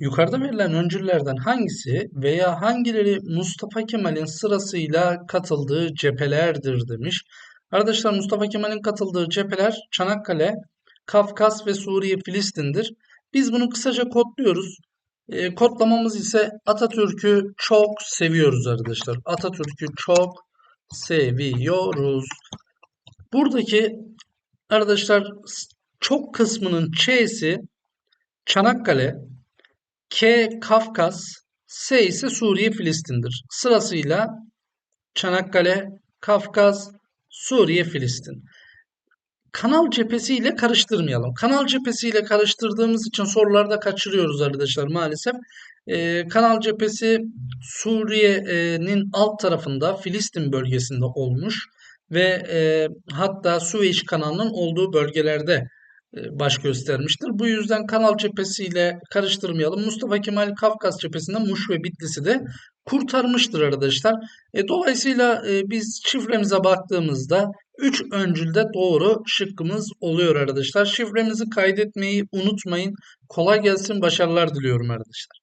Yukarıda verilen öncüllerden hangisi veya hangileri Mustafa Kemal'in sırasıyla katıldığı cephelerdir demiş. Arkadaşlar Mustafa Kemal'in katıldığı cepheler Çanakkale, Kafkas ve Suriye Filistin'dir. Biz bunu kısaca kodluyoruz. E, kodlamamız ise Atatürk'ü çok seviyoruz arkadaşlar. Atatürk'ü çok seviyoruz. Buradaki arkadaşlar çok kısmının Ç'si Çanakkale, K Kafkas, S ise Suriye Filistin'dir. Sırasıyla Çanakkale, Kafkas, Suriye, Filistin. Kanal cephesiyle karıştırmayalım. Kanal cephesiyle karıştırdığımız için sorularda kaçırıyoruz arkadaşlar maalesef. Ee, kanal cephesi Suriye'nin alt tarafında Filistin bölgesinde olmuş ve e, hatta Süveyş kanalının olduğu bölgelerde baş göstermiştir. Bu yüzden kanal cephesiyle karıştırmayalım. Mustafa Kemal Kafkas cephesinde Muş ve Bitlis'i de kurtarmıştır arkadaşlar. E, dolayısıyla e, biz şifremize baktığımızda 3 öncülde doğru şıkkımız oluyor arkadaşlar. Şifremizi kaydetmeyi unutmayın. Kolay gelsin, başarılar diliyorum arkadaşlar.